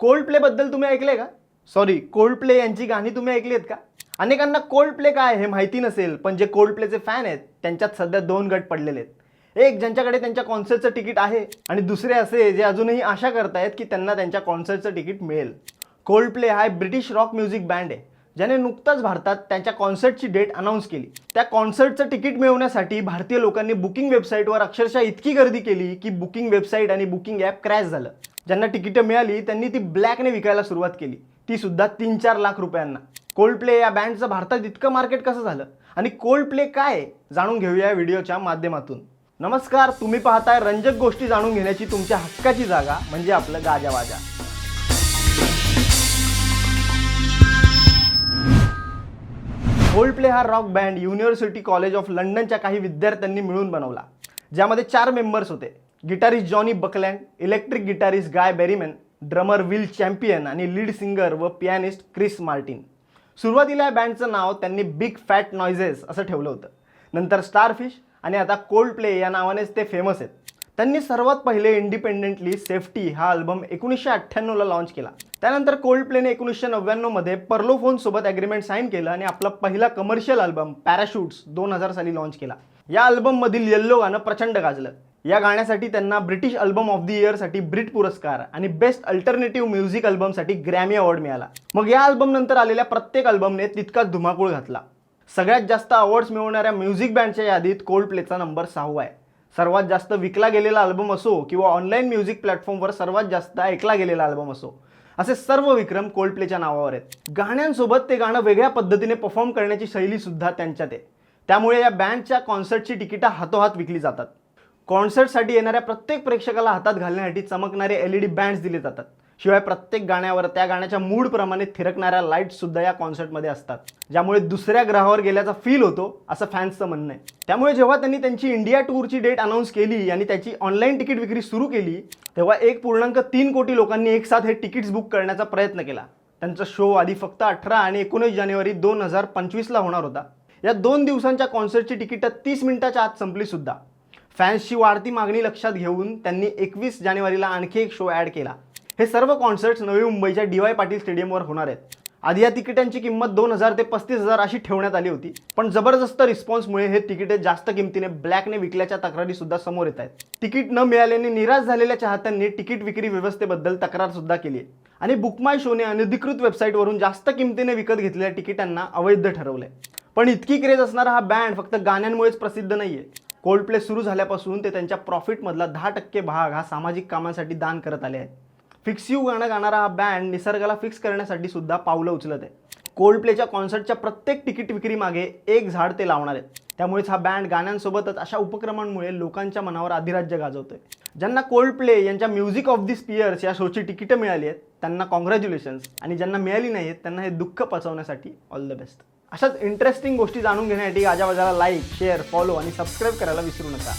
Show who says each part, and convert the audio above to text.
Speaker 1: Cold प्लेबद्दल तुम्ही ऐकले का? सॉरी कोल्ड प्ले यांची गाणी तुम्ही ऐकली आहेत का? अनेकांना कोल्ड प्ले काय हे माहिती नसेल पण जे कोल्ड प्लेचे फॅन आहेत त्यांच्यात सध्या दोन गट पडलेले आहेत. एक ज्यांच्याकडे त्यांच्या कॉन्सर्टचं तिकीट आहे आणि दुसरे असे जे अजूनही आशा करतायत की त्यांना त्यांच्या कॉन्सर्टचं तिकीट मिळेल. कोल्ड प्ले हा ब्रिटिश रॉक म्युझिक बँड आहे ज्याने नुकताच भारतात त्यांच्या कॉन्सर्टची डेट अनाऊन्स केली. त्या कॉन्सर्टचं तिकीट मिळवण्यासाठी भारतीय लोकांनी बुकिंग वेबसाईटवर अक्षरशः इतकी गर्दी केली की बुकिंग वेबसाईट आणि बुकिंग ॲप क्रॅश झालं. ज्यांना तिकीटं मिळाली त्यांनी ती ब्लॅकने विकायला सुरुवात केली. ती सुद्धा तीन चार लाख रुपयांना. कोल्ड प्ले या बँडचं भारतात इतकं मार्केट कसं झालं? आणि कोल्ड प्ले काय जाणून घेऊया व्हिडिओच्या माध्यमातून. नमस्कार तुम्ही पाहताय रंजक गोष्टी जाणून घेण्याची तुमच्या हक्काची जागा म्हणजे आपलं गाजावाजा कोल्ड प्ले हा rock band university college of लंडनच्या काही विद्यार्थ्यांनी मिळून बनवला ज्यामध्ये चार मेंबर्स होते. Guitarist Jonny Buckland electric guitarist Guy Berryman drummer Will Champion आणि लीड सिंगर व पियानिस्ट क्रिस मार्टिन. सुरुवातीला या बँडचं नाव त्यांनी बिग फॅट नॉइजेस असं ठेवलं होतं. नंतर स्टारफिश आणि आता कोल्ड प्ले या नावानेच ते फेमस आहेत. त्यांनी सर्वात पहिले इंडिपेंडेंटली सेफ्टी हा अल्बम एकोणीसशे अठ्ठ्याण्णवला लॉन्च केला. त्यानंतर कोल्ड प्लेने एकोणीसशे नव्याण्णवमध्ये पर्लोफोनसोबत ॲग्रीमेंट साईन केलं आणि आपला पहिला कमर्शियल अल्बम पॅराशूट्स दोन हजार साली लॉन्च केला. या अल्बममधील येल्लो गाणं प्रचंड गाजलं. या गाण्यासाठी त्यांना ब्रिटिश अल्बम ऑफ द इयरसाठी ब्रिट पुरस्कार आणि बेस्ट अल्टरनेटिव्ह म्युझिक अल्बमसाठी ग्रॅमी अवॉर्ड मिळाला. मग या अल्बम नंतर आलेल्या प्रत्येक अल्बमने तितकाच धुमाकूळ घातला. सगळ्यात जास्त अवॉर्ड्स मिळवणाऱ्या म्युझिक बँडच्या यादीत कोल्ड प्लेचा नंबर सहावा आहे. सर्वात जास्त विकला गेलेला अल्बम असो किंवा ऑनलाईन म्युझिक प्लॅटफॉर्मवर सर्वात जास्त ऐकला गेलेला अल्बम असो असे सर्व विक्रम कोल्ड प्लेच्या नावावर आहेत. गाण्यांसोबत ते गाणं वेगळ्या पद्धतीने परफॉर्म करण्याची शैली सुद्धा त्यांच्यात आहे. त्यामुळे या बँडच्या कॉन्सर्टची तिकिटं हातोहात विकली जातात. कॉन्सर्टसाठी येणाऱ्या प्रत्येक प्रेक्षकाला हातात घालण्यासाठी चमकणारे एल ई डी बँड्स दिले जातात. शिवाय प्रत्येक गाण्यावर त्या गाण्याच्या मूडप्रमाणे थिरकणाऱ्या लाईट्ससुद्धा या कॉन्सर्टमध्ये असतात. ज्यामुळे दुसऱ्या ग्रहावर गेल्याचा फील होतो असं फॅन्सचं म्हणणं आहे. त्यामुळे जेव्हा त्यांनी त्यांची इंडिया टूरची डेट अनाऊन्स केली आणि त्याची ऑनलाईन तिकीट विक्री सुरू केली तेव्हा एक पूर्णांक तीन कोटी लोकांनी एक साथ हे तिकीट्स बुक करण्याचा प्रयत्न केला. त्यांचा शो आधी फक्त अठरा आणि एकोणीस जानेवारी दोन हजार पंचवीसला होणार होता. या दोन दिवसांच्या कॉन्सर्टची तिकीटं तीस मिनिटाच्या आत संपली सुद्धा. फॅन्सची वाढती मागणी लक्षात घेऊन त्यांनी एकवीस जानेवारीला आणखी एक शो ॲड केला. हे सर्व कॉन्सर्ट्स नवी मुंबईच्या डी वाय पाटील स्टेडियमवर होणार आहेत. आधी या तिकिटांची किंमत दोन हजार ते पस्तीस हजार अशी ठेवण्यात आली होती पण जबरदस्त रिस्पॉन्समुळे हे तिकिटे जास्त किमतीने ब्लॅकने विकल्याच्या तक्रारी सुद्धा समोर येत आहेत. तिकीट न मिळाल्याने निराश झालेल्या चाहत्यांनी तिकीट विक्री व्यवस्थेबद्दल तक्रार सुद्धा केली आहे. आणि बुकमाय शोने अनधिकृत वेबसाईटवरून जास्त किमतीने विकत घेतलेल्या तिकिटांना अवैध ठरवलंय. पण इतकी क्रेज असणारा हा बँड फक्त गाण्यांमुळेच प्रसिद्ध नाहीये. कोल्ड प्ले सुरू झाल्यापासून ते त्यांच्या प्रॉफिटमधला दहा टक्के भाग हा सामाजिक कामांसाठी दान करत आले आहेत. फिक्स यू गाणं गाणारा हा बँड निसर्गाला फिक्स करण्यासाठी सुद्धा पावलं उचलत आहे. कोल्ड प्लेच्या कॉन्सर्टच्या प्रत्येक तिकीट विक्री मागे एक झाड ते लावणार आहेत. त्यामुळेच हा बँड गाण्यांसोबतच अशा उपक्रमांमुळे लोकांच्या मनावर अधिराज्य गाजवतोय. ज्यांना कोल्ड प्ले यांच्या म्युझिक ऑफ दी स्पियर्स या शोची तिकीटं मिळाली आहेत त्यांना कॉंग्रॅच्युलेशन्स आणि ज्यांना मिळाली नाहीत त्यांना हे दुःख पचवण्यासाठी ऑल द बेस्ट अशाच इंटरेस्टिंग गोष्टी जाणून घेण्यासाठी गाजावाजाला लाईक शेअर फॉलो आणि सबस्क्राईब करायला विसरू नका.